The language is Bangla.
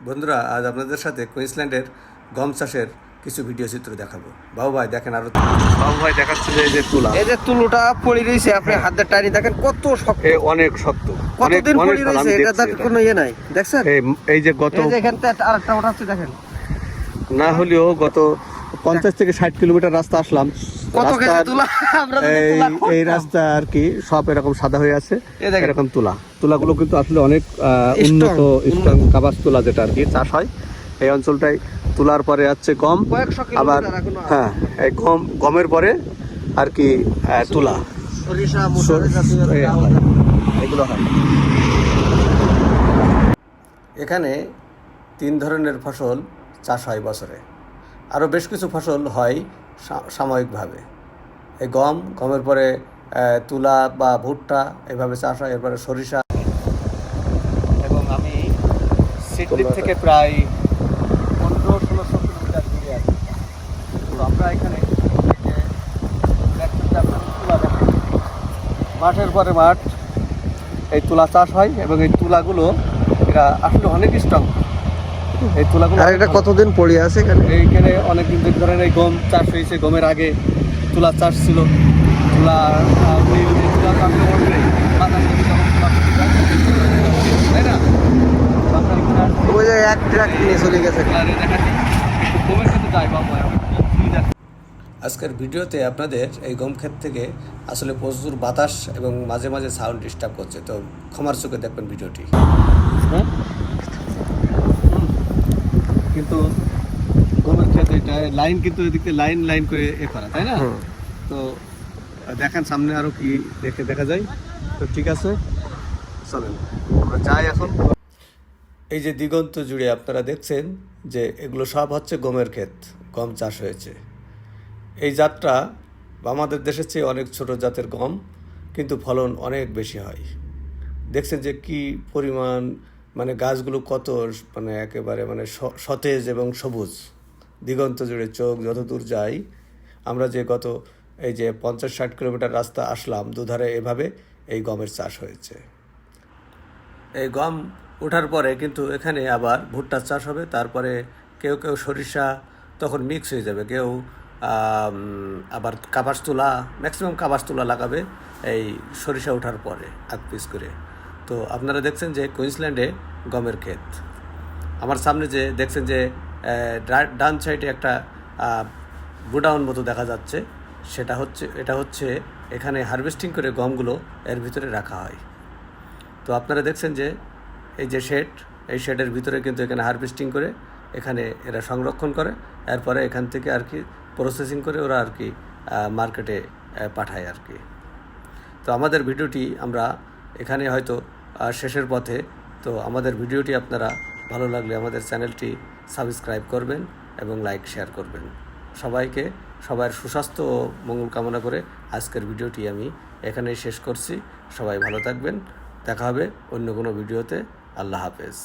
বন্ধুরা আজ আপনাদের সাথে কুইন্সল্যান্ডের গম চাষের কিছু ভিডিও চিত্র দেখাবো। বাবু ভাই দেখেন আরও বাবু ভাই দেখাচ্ছে যে এই যে তুলা। এই যে তুলোটা পড়ে রয়েছে আপনি হাতে টানি দেখেন কত শক্ত। অনেক শক্ত। অনেক কতদিন পড়ে রয়েছে এটা তার কোনো ইয়ে নাই। দেখছেন? এই- এই যে গত এই যে আরেকটা আরেকটা আছে দেখেন। না হলেও গত পঞ্চাশ থেকে ষাট কিলোমিটার রাস্তা আসলাম। কত কেজি রাস্তার তুলা? আমরা যদি এই এই রাস্তা আর কি সব এরকম সাদা হয়ে আছে এরকম তুলা। তুলাগুলো কিন্তু আসলে অনেক উন্নত স্ট্রং কাবাস তুলা যেটা আর কি চাষ হয়। এই অঞ্চলটাই তুলার পরে আছে গম আবার। হ্যাঁ এই গম গমের পরে আর কি তুলা। এগুলো হয়। এখানে তিন ধরনের ফসল চাষ হয় বছরে। আরও বেশ কিছু ফসল হয় সাময়িকভাবে। এই গম গমের পরে তুলা বা ভুট্টা এভাবে চাষ হয় এরপরে সরিষা। এবং আমি সিডনি থেকে প্রায় পনেরো ষোলোশো কিলোমিটার দূরে আছি। তো আমরা এখানে। মাঠের পরে মাঠ এই তুলা চাষ হয় এবং এই তুলাগুলো এরা আসলে অনেক স্ট্রং এই তুলাগুলো আর এটা কতদিন পড়ে আছে এখানে? এইখানে অনেক দিন ধরেন এই গম চাষ হয়েছে গমের আগে তুলা চাষ ছিল। তুলা চাষ তাই না? ওই যে এক ট্রাক নিয়ে চলে গেছে। গমের বাবা, আজকের ভিডিওতে আপনাদের এই গম ক্ষেত থেকে আসলে প্রচুর বাতাস এবং মাঝে মাঝে সাউন্ড ডিস্টার্ব করছে তো ক্ষমার চোখে দেখবেন ভিডিওটি। হ্যাঁ? কিন্তু গমের ক্ষেত এটা লাইন কিন্তু এদিকে লাইন লাইন করে এ করা তাই না? তো দেখেন সামনে আরও কি দেখে দেখা যায়। তো ঠিক আছে চলেন আমরা যাই এখন। এই যে দিগন্ত জুড়ে আপনারা দেখছেন যে এগুলো সব হচ্ছে গমের ক্ষেত গম চাষ হয়েছে। এই জাতটা আমাদের দেশের চেয়ে অনেক ছোট জাতের গম কিন্তু ফলন অনেক বেশি হয়। দেখছেন যে কি পরিমাণ মানে গাছগুলো কত মানে একেবারে মানে সতেজ এবং সবুজ। দিগন্ত জুড়ে চোখ যত দূর যাই, আমরা যে গত এই যে পঞ্চাশ ষাট কিলোমিটার রাস্তা আসলাম, দুধারে এভাবে এই গমের চাষ হয়েছে। এই গম ওঠার পরে কিন্তু এখানে আবার ভুট্টার চাষ হবে, তারপরে কেউ কেউ সরিষা তখন মিক্স হয়ে যাবে, কেউ আবার কাবাস তুলা ম্যাক্সিমাম কাবাস তুলা লাগাবে এই সরিষা ওঠার পরে, এক পিস করে। তো আপনারা দেখছেন যে কুইন্সল্যান্ডে গমের ক্ষেত। আমার সামনে যে দেখছেন যে ডান সাইডে একটা গোডাউন মতো দেখা যাচ্ছে। সেটা হচ্ছে, এটা হচ্ছে এখানে হারভেস্টিং করে গমগুলো এর ভিতরে রাখা হয়। তো আপনারা দেখছেন যে, এই যে শেড, এই শেডের ভিতরে কিন্তু এখানে হারভেস্টিং করে এখানে এরা সংরক্ষণ করে। এরপরে এখান থেকে আর কি প্রসেসিং করে ওরা আর কি মার্কেটে পাঠায় আর কি। তো আমাদের ভিডিওটি আমরা এখানে হয়তো শেষের পথে তো আমাদের ভিডিওটি আপনারা ভালো লাগলে আমাদের চ্যানেলটি সাবস্ক্রাইব করবেন এবং লাইক, শেয়ার করবেন। সবাইকে সবার সুস্বাস্থ্য ও মঙ্গল কামনা করে আজকের ভিডিওটি আমি এখানেই শেষ করছি। সবাই ভালো থাকবেন। দেখা হবে অন্য কোনো ভিডিওতে। আল্লাহ হাফেজ।